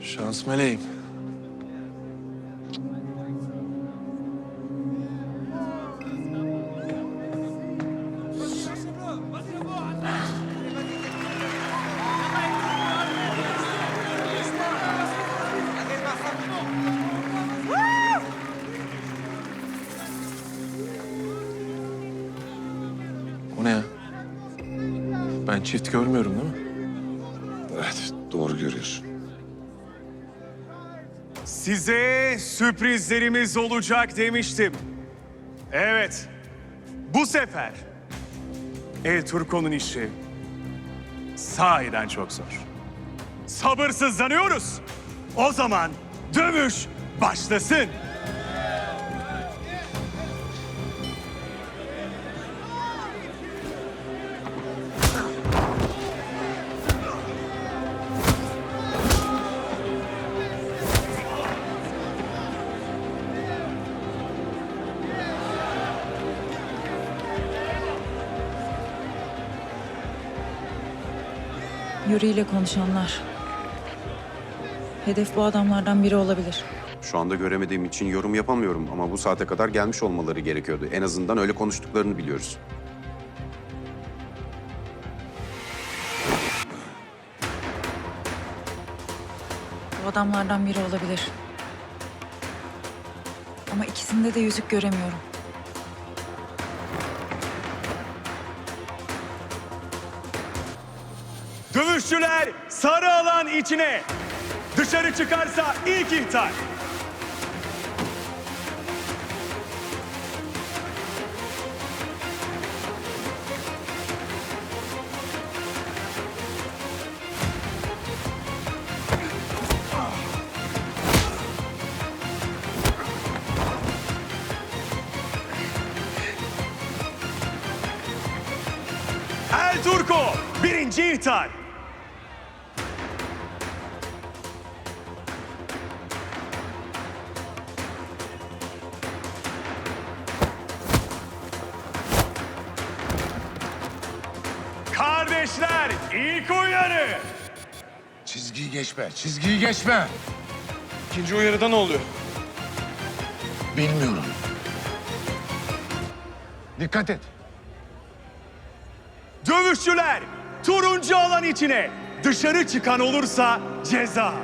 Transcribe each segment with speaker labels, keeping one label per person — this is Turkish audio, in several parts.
Speaker 1: Şans meleğim. O ne ya? Ben çift görmüyorum değil mi?
Speaker 2: Doğru görüyorsun.
Speaker 3: Size sürprizlerimiz olacak demiştim. Evet, bu sefer El Turco'nun işi sahiden çok zor. Sabırsızlanıyoruz. O zaman dövüş başlasın.
Speaker 4: Yuri ile konuşanlar. Hedef bu adamlardan biri olabilir.
Speaker 5: Şu anda göremediğim için yorum yapamıyorum ama bu saate kadar gelmiş olmaları gerekiyordu. En azından öyle konuştuklarını biliyoruz.
Speaker 4: Bu adamlardan biri olabilir. Ama ikisinde de yüzük göremiyorum.
Speaker 3: Dövüşçüler sarı alan içine. Dışarı çıkarsa ilk iptal. El Turco birinci iptal. Kardeşler ilk uyarı.
Speaker 2: Çizgiyi geçme, çizgiyi geçme.
Speaker 1: İkinci uyarıda ne oluyor?
Speaker 2: Bilmiyorum. Dikkat et.
Speaker 3: Dövüşçüler turuncu alan içine. Dışarı çıkan olursa ceza.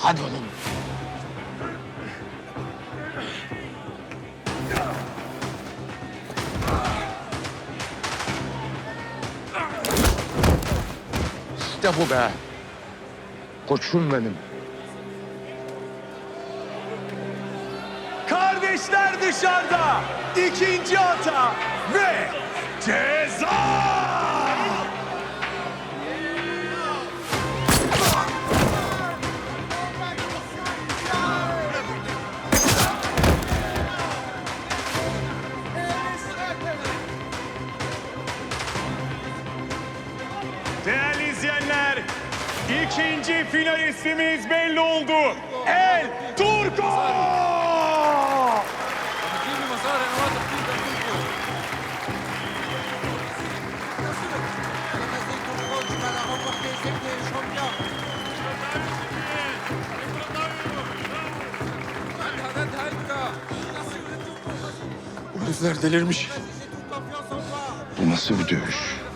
Speaker 2: Hadi oğlum. İşte bu be. Koçum benim.
Speaker 3: Kardeşler dışarıda. İkinci hata ve ceza. Değerli izleyenler, ikinci finalistimiz belli oldu. El Turco!
Speaker 1: Herifler delirmiş.
Speaker 2: Bu nasıl bir dövüş?